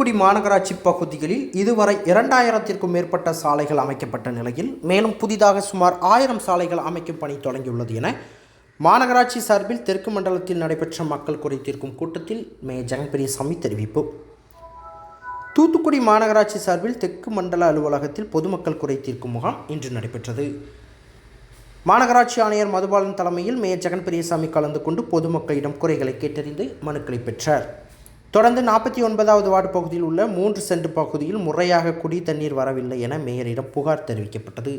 தூத்துக்குடி மாநகராட்சி பகுதிகளில் இதுவரை இரண்டாயிரத்திற்கும் மேற்பட்ட சாலைகள் அமைக்கப்பட்ட நிலையில் மேலும் புதிதாக சுமார் ஆயிரம் சாலைகள் அமைக்கும் பணி தொடங்கியுள்ளது என மாநகராட்சி சார்பில் தெற்கு மண்டலத்தில் நடைபெற்ற மக்கள் குறைத்திருக்கும் கூட்டத்தில் மே. ஜெகன்பிரியசாமி தெரிவிப்பு. தூத்துக்குடி மாநகராட்சி சார்பில் தெற்கு மண்டல அலுவலகத்தில் பொதுமக்கள் குறை தீர்க்கும் முகாம் இன்று நடைபெற்றது. மாநகராட்சி ஆணையர் மதுபாலன் தலைமையில் மேயர் ஜெகன் பெரியசாமி கலந்து கொண்டு பொதுமக்களிடம் குறைகளை கேட்டறிந்து மனுக்களை பெற்றார். தொடர்ந்து நாற்பத்தி ஒன்பதாவது வார்டு பகுதியில் உள்ள மூன்று சென்ட் பகுதியில் முறையாக குடி தண்ணீர் வரவில்லை என மேயரிடம் புகார் தெரிவிக்கப்பட்டது.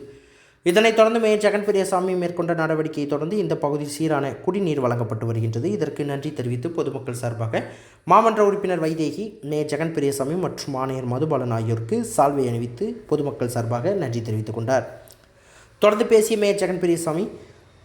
இதனைத் தொடர்ந்து மேயர் ஜெகன் பெரியசாமி மேற்கொண்ட நடவடிக்கையை தொடர்ந்து இந்த பகுதியில் சீரான குடிநீர் வழங்கப்பட்டு வருகின்றது. இதற்கு நன்றி தெரிவித்து பொதுமக்கள் சார்பாக மாமன்ற உறுப்பினர் வைதேகி மேயர் ஜெகன் பெரியசாமி மற்றும் ஆணையர் மதுபாலன் ஆகியோருக்கு சால்வை அணிவித்து பொதுமக்கள் சார்பாக நன்றி தெரிவித்துக் கொண்டார். தொடர்ந்து பேசிய மேயர் ஜெகன் பெரியசாமி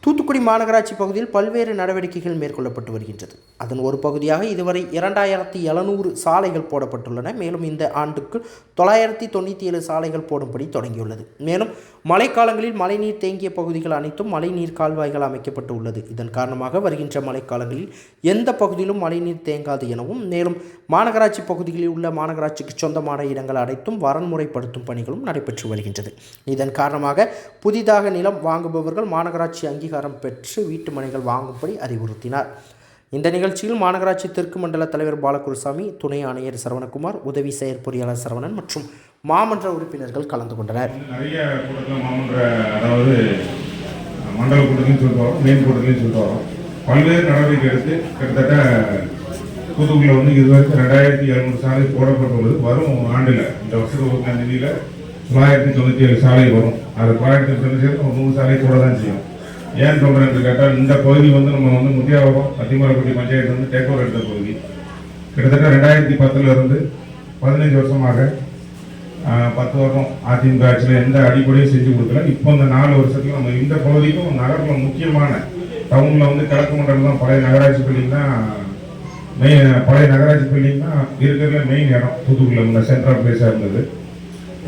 தூத்துக்குடி மாநகராட்சி பகுதியில் பல்வேறு நடவடிக்கைகள் மேற்கொள்ளப்பட்டு வருகின்றது. அதன் ஒரு பகுதியாக இதுவரை இரண்டாயிரத்தி எழுநூறு சாலைகள் போடப்பட்டுள்ளன. மேலும் இந்த ஆண்டுக்கு தொள்ளாயிரத்தி தொண்ணூற்றி ஏழு சாலைகள் போடும்படி தொடங்கியுள்ளது. மேலும் மழைக்காலங்களில் மழைநீர் தேங்கிய பகுதிகள் அனைத்தும் மழைநீர் கால்வாய்கள் அமைக்கப்பட்டு உள்ளது இதன் காரணமாக வருகின்ற மழைக்காலங்களில் எந்த பகுதியிலும் மழைநீர் தேங்காது எனவும் மேலும் மாநகராட்சி பகுதிகளில் உள்ள மாநகராட்சிக்கு சொந்தமான இடங்கள் அனைத்தும் வரன்முறைப்படுத்தும் பணிகளும் நடைபெற்று வருகின்றது. இதன் காரணமாக புதிதாக நிலம் வாங்குபவர்கள் மாநகராட்சி அங்கீகாரம் பெற்று வீட்டு மனைகள் வாங்கும்படி அறிவுறுத்தினார். இந்த நிகழ்ச்சியில் மாநகராட்சி தெற்கு மண்டல தலைவர் பாலகுருசாமி துணை ஆணையர் சரவணகுமார் உதவி செயற்பொறியாளர் சரவணன் மற்றும் மாமன்ற உறுப்பினர்கள் கலந்து கொண்டனர். நிறைய கூட்டத்தில் மாமன்ற அதாவது மண்டல கூட்டத்தையும் சொல்லிட்டு வரோம் மெயின் கூட்டத்தையும் சொல்லிட்டு வரோம். பல்வேறு நடவடிக்கை எடுத்து கிட்டத்தட்ட தூத்துக்குடியில் வந்து இதுவரைக்கும் ரெண்டாயிரத்தி எழுநூறு சாலை போடப்பட்டுள்ளது. வரும் ஆண்டில் இந்த வருஷத்துக்கு தொள்ளாயிரத்தி தொண்ணூற்றி ஏழு சாலை வரும். அது தொள்ளாயிரத்தி தொண்ணூற்றி ஏழு ஒரு நூறு சாலை போட தான் செய்யும். ஏன் சொல்கிறேன்னு கேட்டால் இந்த பகுதி வந்து நம்ம வந்து முத்தியாவரம் அத்திமரப்பட்டி பஞ்சாயத்து வந்து டேக் ஓவர் எடுத்த பகுதி. கிட்டத்தட்ட ரெண்டாயிரத்தி பத்துல இருந்து பதினஞ்சு வருஷமாக பத்து வருஷம் அதிமுக ஆட்சியில் எந்த அடிப்படையும் செஞ்சு கொடுக்கல. இப்போ இந்த நாலு வருஷத்துல நம்ம இந்த பகுதிக்கும் நகரில் முக்கியமான டவுனில் வந்து கிழக்கு மண்டலம் தான் பழைய நகராட்சி பில்டிங் தான் மெயின் பழைய நகராட்சி பில்டிங் தான் இருக்கிறதுல மெயின் இடம். தூத்துக்குடியில் இந்த சென்ட்ரல் பிளேஸாக இருந்தது.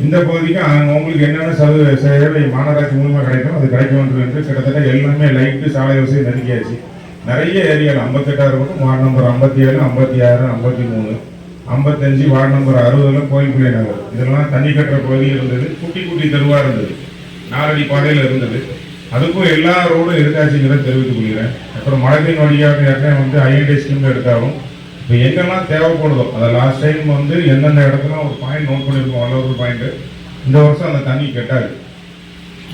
இந்த பகுதிக்கு உங்களுக்கு என்னென்ன சது சேவை மாநகராட்சி மூலமாக கிடைக்கும் அது கிடைக்கும் என்று கிட்டத்தட்ட எல்லாமே லைட்டு சாலை வசதி நெருங்கியாச்சு. நிறைய ஏரியாவில் ஐம்பத்தெட்டாயிரம் இருக்கும் வார்டு நம்பர் ஐம்பத்தி ஏழு ஐம்பத்தி ஆறு ஐம்பத்தி மூணு ஐம்பத்தஞ்சு வார்டு நம்பர் அறுபதுல கோயில்பிள்ளை நகர் இதெல்லாம் தண்ணி கட்டுற பகுதி இருந்தது குட்டி குட்டி தெருவாக இருந்தது நாலடி பாதையில் இருந்தது. அதுக்கும் எல்லா ரோடும் இருக்காச்சுங்கிறத தெரிவித்துக் கொள்கிறேன். அப்புறம் மழைநீர் வழியாக வந்து ஐஎன்டி ஸ்கீம் எடுத்தாலும் இப்போ என்னெல்லாம் தேவைப்படுதோ அதை லாஸ்ட் டைம் வந்து எந்தெந்த இடத்துல ஒரு பாயிண்ட் நோட் பண்ணியிருக்கோம் வல்லூர் பாயிண்ட்டு இந்த வருஷம் அந்த தண்ணி கெட்டாது.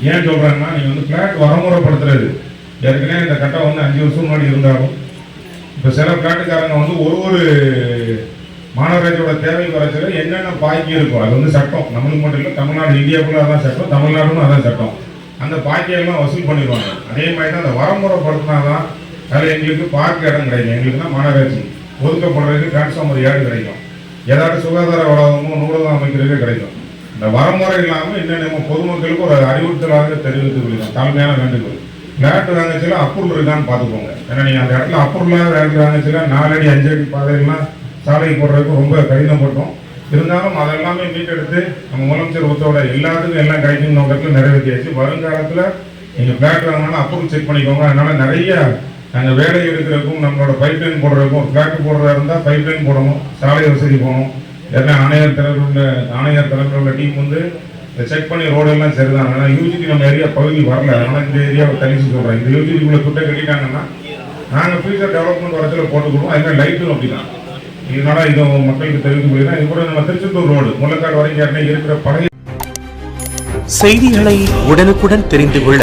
ஏன் சொல்கிறாங்கன்னா நீங்கள் வந்து ஃப்ளாட் வரமுறைப்படுத்துறது. ஏற்கனவே இந்த கட்டம் வந்து அஞ்சு வருஷம் முன்னாடி இருந்தாலும் இப்போ சில பிளாட்டுக்காரங்க வந்து ஒரு ஒரு மாநகராட்சியோட தேவை குறைச்சல என்னென்ன பாக்கி இருக்கும் அது வந்து சட்டம். நம்மளுக்கு மட்டும் இல்லை தமிழ்நாடு இந்தியாவுக்குள்ள அதான் சட்டம் தமிழ்நாடுன்னு அதான் சட்டம். அந்த பாக்கியெல்லாம் வசூல் பண்ணிடுவாங்க. அதே மாதிரி தான் அந்த வரமுறைப்படுத்தினாதான் அதில் எங்களுக்கு பார்க்க இடம் கிடைக்கும். எங்களுக்கு தான் மாநகராட்சி. ஒதுக்கப்படுறதுக்கு டிரான்ஸ்ஃபார்மர் ஏடு கிடைக்கும். ஏதாவது சுகாதார வளாகமோ நூலகம் அமைக்கிறதுக்கு கிடைக்கும். இந்த வரமுறை இல்லாமல் என்னென்ன நம்ம பொதுமக்களுக்கு ஒரு அறிவுறுத்தலாக தெரிவித்துக் கொள்கிறோம் தாழ்மையான வேண்டுகோள். பிளாட் வாங்கச்சில அப்ரூவல் இருக்கான்னு பார்த்துக்கோங்க. ஏன்னா நீங்கள் அந்த இடத்துல அப்ரூவலாக பிளாட் வாங்கச்சில நாலடி அஞ்சடி பாதையெல்லாம் சாலை போடுறதுக்கு ரொம்ப கடினப்பட்டோம். இருந்தாலும் அதெல்லாமே மீட்டெடுத்து நம்ம முதலமைச்சர் உத்தரவோட எல்லாத்துக்கும் எல்லாம் கிடைக்கும் நோக்கத்தில் நிறைவேற்றியாச்சு. வருங்காலத்தில் நீங்கள் பிளாட் வாங்கினாலும் அப்ரூவல் செக் பண்ணிக்கோங்க. அதனால் நிறைய நாங்கள் வேலை எடுக்கிறதுக்கும் நம்மளோட பைப் லைன் போடுறதுக்கும் ஃப்ளாட் போடுறதா இருந்தால் பைப் லைன் போடணும் சாலை வசதி போகணும். ஏன்னா ஆணையர் தலைவர் உள்ள ஆணையர் தலைவர் உள்ள டீம் வந்து இதை செக் பண்ணி ரோடெல்லாம் சரிதான். ஆனால் யூஜிடி நம்ம ஏரியா பகுதி வரல. அதனால் இந்த ஏரியாவை தனிச்சு சொல்கிறேன் இந்த யூஜிடிக்குள்ளே துட்டை கட்டிட்டாங்கன்னா நாங்கள் ஃபியூச்சர் டெவலப்மெண்ட் வரத்தில் போட்டுக்கிறோம் அதுமாதிரி லைட்டும் அப்படி தான் இதனால இதை மக்களுக்கு தெரிவிக்க முடியுதா. இது கூட நம்ம திருச்செந்தூர் ரோடு முள்ளக்காடு வரைக்கும் இருக்கிற பழைய செய்திகளை உடனுக்குடன் தெரிந்து கொள்ள